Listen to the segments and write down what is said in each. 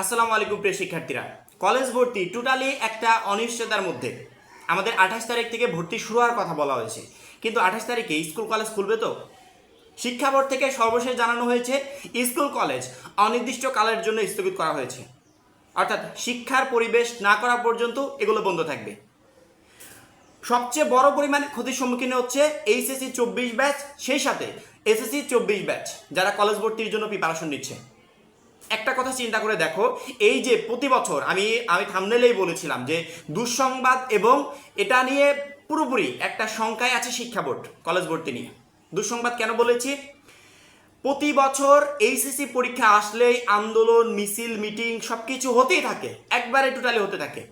আসসালামু আলাইকুম প্রিয় শিক্ষার্থীরা। কলেজ ভর্তি টোটালি একটা অনিশ্চয়তার মধ্যে। আমাদের আঠাশ তারিখ থেকে ভর্তি শুরু হওয়ার কথা বলা হয়েছে। কিন্তু আঠাশ তারিখে স্কুল কলেজ খুলবে তো? শিক্ষা বোর্ড থেকে সর্বশেষ জানানো হয়েছে, স্কুল কলেজ অনির্দিষ্ট কালের জন্য স্থগিত করা হয়েছে। অর্থাৎ শিক্ষার পরিবেশ না করা পর্যন্ত এগুলো বন্ধ থাকবে। সবচেয়ে বড় পরিমাণে ক্ষতির সম্মুখীন হচ্ছে এইচএসসি চব্বিশ ব্যাচ, সেই সাথে এসএসসি চব্বিশ ব্যাচ, যারা কলেজ ভর্তির জন্য প্রিপারেশন নিচ্ছে। একটা কথা চিন্তা করে দেখো, এই যে প্রতি বছর আমি আমি থামনেলেই বলেছিলাম যে দুঃসংবাদ এবং এটা নিয়ে পুরোপুরি একটা সংখ্যায় আছে শিক্ষা বোর্ড কলেজ ভর্তি নিয়ে। দুঃসংবাদ কেন বলেছি? প্রতি বছর এইচএসসি পরীক্ষা আসলেই আন্দোলন, মিছিল, মিটিং সব কিছু হতেই থাকে, একবারে টোটালি হতে থাকে।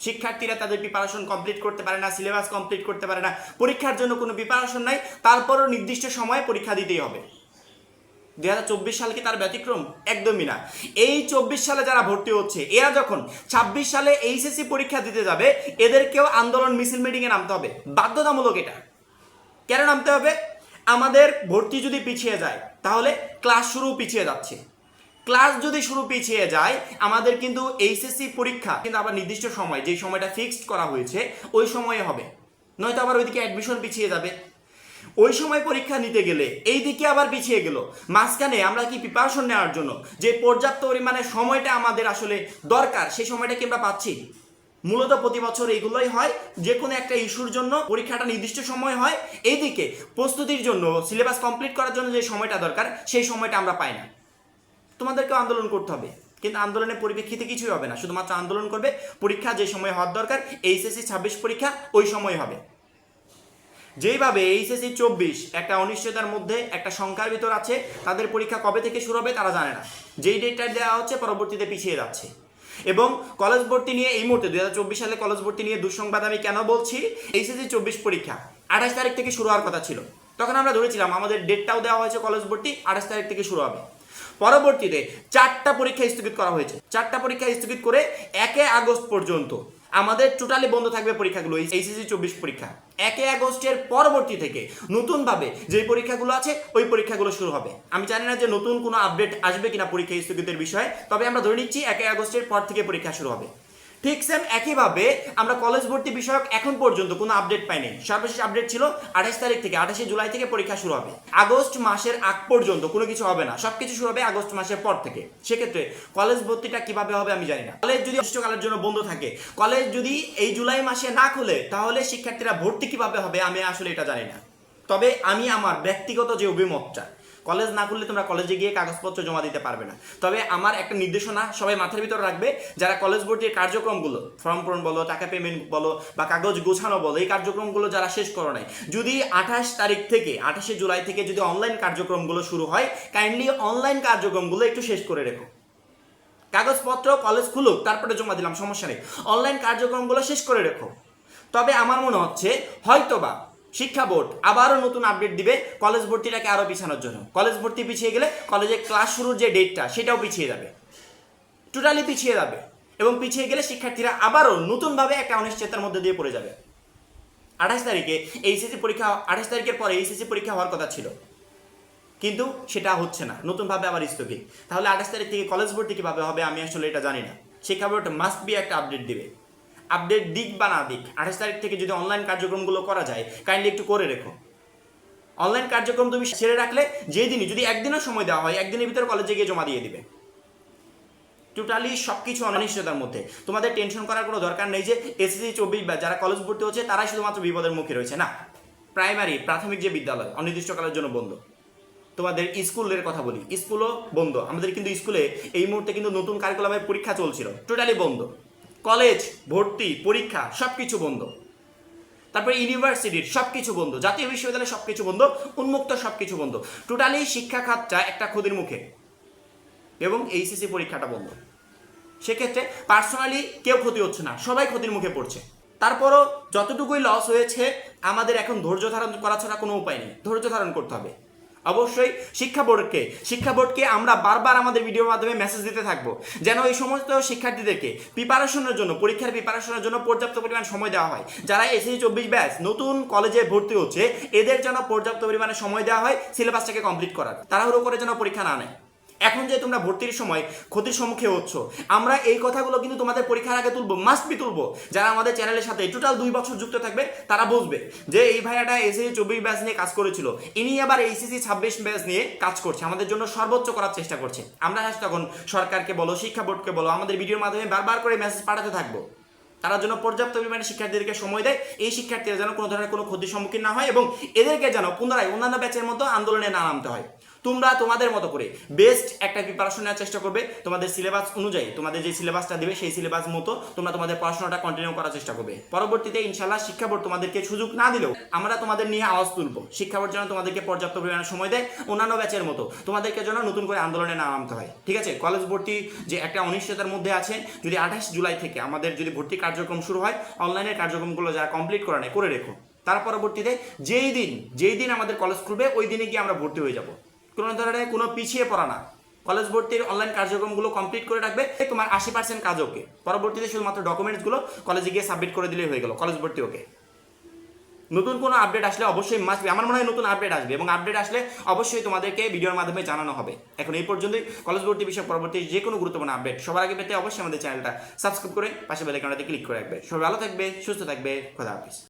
শিক্ষার্থীরা তাদের প্রিপারেশন কমপ্লিট করতে পারে না সিলেবাস কমপ্লিট করতে পারে না, পরীক্ষার জন্য কোনো প্রিপারেশন নাই, তারপরও নির্দিষ্ট সময়ে পরীক্ষা দিতেই হবে। দুই হাজার চব্বিশ সাল কি তার ব্যতিক্রম? একদমই না। এই চব্বিশ সালে যারা ভর্তি হচ্ছে, এরা যখন ছাব্বিশ সালে এইচএসসি পরীক্ষা দিতে যাবে, এদেরকেও আন্দোলন মিছিল মিটিংয়ে নামতে হবে। বাধ্যতামূলক এটা। কেন নামতে হবে? আমাদের ভর্তি যদি পিছিয়ে যায়, তাহলে ক্লাস শুরু পিছিয়ে যাচ্ছে। ক্লাস যদি শুরু পিছিয়ে যায়, আমাদের কিন্তু এইচএসসি পরীক্ষা, কিন্তু আবার নির্দিষ্ট সময়, যেই সময়টা ফিক্সড করা হয়েছে, ওই সময়ে হবে। নয়তো আবার ওইদিকে অ্যাডমিশন পিছিয়ে যাবে। ওই সময় পরীক্ষা নিতে গেলে এই দিকে আবার পিছিয়ে গেল। মাঝখানে আমরা কি প্রিপারেশন নেওয়ার জন্য? যে পর্যাপ্ত পরিমাণে সময়টা আমাদের আসলে দরকার, সেই সময়টা কি আমরা পাচ্ছি। মূলত প্রতি বছর এইগুলোই হয় যে কোনো একটা ইস্যুর জন্য পরীক্ষাটা নির্দিষ্ট সময় হয়। এইদিকে প্রস্তুতির জন্য সিলেবাস কমপ্লিট করার জন্য যে সময়টা দরকার, সেই সময়টা আমরা পাই না। তোমাদেরকেও আন্দোলন করতে হবে। কিন্তু আন্দোলনের পরিপ্রেক্ষিতে কিছুই হবে না। শুধুমাত্র আন্দোলন করবে, পরীক্ষা যে সময় হওয়ার দরকার, এইচএসসি ছাব্বিশ পরীক্ষা ওই সময় হবে। যেইভাবে এইচএসসি চব্বিশ একটা অনিশ্চয়তার মধ্যে একটা সংখ্যার ভিতর আছে, তাদের পরীক্ষা কবে থেকে শুরু হবে তারা জানে না। যেই ডেটটা দেওয়া হচ্ছে পরবর্তীতে পিছিয়ে যাচ্ছে। এবং কলেজ ভর্তি নিয়ে এই মুহূর্তে, দুই হাজার চব্বিশ সালে কলেজ ভর্তি নিয়ে দুঃসংবাদ আমি কেন বলছি? এইচএসসি চব্বিশ পরীক্ষা আঠাশ তারিখ থেকে শুরু হওয়ার কথা ছিল। তখন আমরা ধরেছিলাম আমাদের ডেটটাও দেওয়া হয়েছে কলেজ ভর্তি, আঠাশ তারিখ থেকে শুরু হবে। পরবর্তীতে চারটা পরীক্ষা স্থগিত করা হয়েছে। চারটা পরীক্ষা স্থগিত করে একে আগস্ট পর্যন্ত আমাদের টোটালি বন্ধ থাকবে পরীক্ষাগুলো এইচএসসি চব্বিশ পরীক্ষা। একে আগস্টের পরবর্তী থেকে নতুনভাবে যে পরীক্ষাগুলো আছে, ওই পরীক্ষাগুলো শুরু হবে। আমি জানি না যে নতুন কোনো আপডেট আসবে কিনা পরীক্ষা স্থগিতের বিষয়ে, তবে আমরা ধরে নিচ্ছি একে আগস্টের পর থেকে পরীক্ষা শুরু হবে। ঠিক সেম একইভাবে আমরা কলেজ ভর্তি বিষয়ক এখন পর্যন্ত কোনো আপডেট পাইনি। সর্বশেষ আপডেট ছিল আঠাশ তারিখ থেকে, আঠাশে জুলাই থেকে পরীক্ষা শুরু হবে। আগস্ট মাসের আগ পর্যন্ত কোনো কিছু হবে না। সব কিছু শুরু হবে আগস্ট মাসের পর থেকে। সেক্ষেত্রে কলেজ ভর্তিটা কীভাবে হবে আমি জানি না। কলেজ যদি অনির্দিষ্টকালের জন্য বন্ধ থাকে কলেজ যদি এই জুলাই মাসে না খুলে, তাহলে শিক্ষার্থীরা ভর্তি কীভাবে হবে আমি আসলে এটা জানি না। তবে আমি আমার ব্যক্তিগত যে অভিমতটা কলেজ না করলে তোমরা কলেজে গিয়ে কাগজপত্র জমা দিতে পারবে না। তবে আমার একটা নির্দেশনা সবাই মাথার ভিতর রাখবে, যারা কলেজ বোর্ডের কার্যক্রমগুলো ফর্ম পূরণ বলো, টাকা পেমেন্ট বলো, বা কাগজ গোছানো বলো, এই কার্যক্রমগুলো যারা শেষ করো নাই, যদি আঠাশ তারিখ থেকে, আঠাশে জুলাই থেকে যদি অনলাইন কার্যক্রমগুলো শুরু হয় কাইন্ডলি অনলাইন কার্যক্রমগুলো একটু শেষ করে রেখো। কাগজপত্র কলেজ খুলুক, তারপরে জমা দিলাম, সমস্যা নেই। অনলাইন কার্যক্রমগুলো শেষ করে রেখো। তবে আমার মনে হচ্ছে, হয়তোবা শিক্ষা বোর্ড আবারও নতুন আপডেট দিবে। কলেজ ভর্তিটাকে আরও পিছানোর জন্য। কলেজ ভর্তি পিছিয়ে গেলে কলেজে ক্লাস শুরুর যে ডেটটা সেটাও পিছিয়ে যাবে। টোটালি পিছিয়ে যাবে। এবং পিছিয়ে গেলে শিক্ষার্থীরা আবারও নতুনভাবে একটা অনিশ্চয়তার মধ্যে দিয়ে পড়ে যাবে। আঠাশ তারিখে এইচএসসি পরীক্ষা, আঠাশ তারিখের পরে এইচএসসি পরীক্ষা হওয়ার কথা ছিল। কিন্তু সেটা হচ্ছে না। নতুনভাবে আবার স্থগিত। তাহলে আঠাশ তারিখ থেকে কলেজ ভর্তি কীভাবে হবে, আমি আসলে এটা জানি না। শিক্ষা বোর্ড মাস্ট বি একটা আপডেট দিবে। আপডেট দিক বা না দিক, আঠাশ তারিখ থেকে যদি অনলাইন কার্যক্রমগুলো করা যায় কাইন্ডলি একটু করে রেখো। অনলাইন কার্যক্রম তুমি ছেড়ে রাখলে যেই দিনই, যদি একদিনও সময় দেওয়া হয়, একদিনের ভিতরে কলেজে গিয়ে জমা দিয়ে দিবে। টোটালি সব কিছু অনিশ্চয়তার মধ্যে। তোমাদের টেনশন করার কোনো দরকার নেই যে এসএসসি চব্বিশ বা যারা কলেজ ভর্তি হচ্ছে, তারাই শুধুমাত্র বিপদের মুখে রয়েছে। না প্রাইমারি প্রাথমিক যে বিদ্যালয়, অনির্দিষ্টকালের জন্য বন্ধ। তোমাদের স্কুলের কথা বলি, স্কুলও বন্ধ। আমাদের কিন্তু স্কুলে এই মুহূর্তে কিন্তু নতুন কারিকুলামের পরীক্ষা চলছিল। টোটালি বন্ধ। কলেজ, ভর্তি, পরীক্ষা সব কিছু বন্ধ। তারপরে ইউনিভার্সিটির সব কিছু বন্ধ, জাতীয় বিশ্ববিদ্যালয়ের সব কিছু বন্ধ, উন্মুক্ত সব কিছু বন্ধ। টোটালি শিক্ষা খাতটা একটা ক্ষতির মুখে। এবং এইচএসসি পরীক্ষাটা বন্ধ। সেক্ষেত্রে পার্সোনালি কেউ ক্ষতি হচ্ছে না, সবাই ক্ষতির মুখে পড়ছে। তারপরও যতটুকুই লস হয়েছে, আমাদের এখন ধৈর্য ধারণ করা ছাড়া কোনো উপায় নেই। ধৈর্য ধারণ করতে হবে। অবশ্যই শিক্ষা বোর্ডকে শিক্ষা বোর্ডকে আমরা বারবার আমাদের ভিডিওর মাধ্যমে মেসেজ দিতে থাকব। যেন এই সমস্ত শিক্ষার্থীদেরকে প্রিপারেশনের জন্য, পরীক্ষার প্রিপারেশনের জন্য পর্যাপ্ত পরিমাণ সময় দেওয়া হয়। যারা এসএসসি চব্বিশ ব্যাচ, নতুন কলেজে ভর্তি হচ্ছে, এদের যেন পর্যাপ্ত পরিমাণে সময় দেওয়া হয় সিলেবাসটাকে কমপ্লিট করার। তাড়াহুড়ো করে যেন পরীক্ষা না নেয়। এখন যে তোমরা ভর্তির সময় ক্ষতির সম্মুখীন হচ্ছ, আমরা এই কথাগুলো কিন্তু তোমাদের পরীক্ষার আগে তুলবো মাস্ট বি তুলবো। যারা আমাদের চ্যানেলের সাথে টোটাল দুই বছর যুক্ত থাকবে, তারা বুঝবে যে এই ভাইয়াটা এসএসসি চব্বিশ ব্যাচ নিয়ে কাজ করেছিল। ইনি আবার এইসিসি ছাব্বিশ ব্যাচ নিয়ে কাজ করছে, আমাদের জন্য সর্বোচ্চ করার চেষ্টা করছে। আমরা তখন সরকারকে বলো, শিক্ষা বোর্ডকে বলো, আমাদের ভিডিওর মাধ্যমে বারবার করে মেসেজ পাঠাতে থাকব। তারা যেন পর্যাপ্ত পরিমাণে শিক্ষার্থীদেরকে সময় দেয়, এই শিক্ষার্থীরা যেন কোনো ধরনের কোনো ক্ষতির সম্মুখীন না হয় এবং এদেরকে যেন পুনরায় অন্যান্য ব্যাচের মতো আন্দোলনে না নামতে হয়। তোমরা তোমাদের মতো করে বেস্ট একটা প্রিপারেশন নেওয়ার চেষ্টা করবে। তোমাদের সিলেবাস অনুযায়ী, তোমাদের যে সিলেবাসটা দেবে, সেই সিলেবাস মতো তোমরা তোমাদের পড়াশোনাটা কন্টিনিউ করার চেষ্টা করবে। পরবর্তীতে ইনশাল্লাহ শিক্ষা বোর্ড তোমাদেরকে সুযোগ না দিলেও আমরা তোমাদের নিয়ে আওয়াজ তুলবো। শিক্ষা বোর্ড যেন তোমাদেরকে পর্যাপ্ত পরিমাণে সময় দেয়, অন্যান্য ব্যাচের মতো তোমাদেরকে যেন নতুন করে আন্দোলনে না নামতে হয়। ঠিক আছে? কলেজ ভর্তি যে একটা অনিশ্চয়তার মধ্যে আছে, যদি আঠাশ জুলাই থেকে আমাদের যদি ভর্তি কার্যক্রম শুরু হয় অনলাইনের কার্যক্রমগুলো যারা কমপ্লিট করা নেয়, করে রেখো। তার পরবর্তীতে যেই দিন যেই দিন আমাদের কলেজ খুলবে, ওই দিনে গিয়ে আমরা ভর্তি হয়ে যাব। কোনো ধরনের কোনো পিছিয়ে পড়া না। কলেজ ভর্তির অনলাইন কার্যক্রমগুলো কমপ্লিট করে রাখবে তোমার আশি পার্সেন্ট কাজ ওকে। পরবর্তীতে শুধুমাত্র ডকুমেন্টসগুলো কলেজে গিয়ে সাবমিট করে দিলেই হয়ে গেল কলেজ ভর্তি ওকে। নতুন কোনো আপডেট আসলে অবশ্যই মাস্ট আমার মনে হয় নতুন আপডেট আসবে এবং আপডেট আসলে অবশ্যই তোমাদেরকে ভিডিওর মাধ্যমে জানানো হবে। এখন এই পর্যন্তই। কলেজ ভর্তি বিষয়ে পরবর্তী যে কোনো গুরুত্বপূর্ণ আপডেট সবার আগে পেতে অবশ্যই আমাদের চ্যানেলটা সাবস্ক্রাইব করে পাশে বেলাইকনটাতে ক্লিক করে রাখবে। সবাই ভালো থাকবে, সুস্থ থাকবে, খোদা হাফিজ।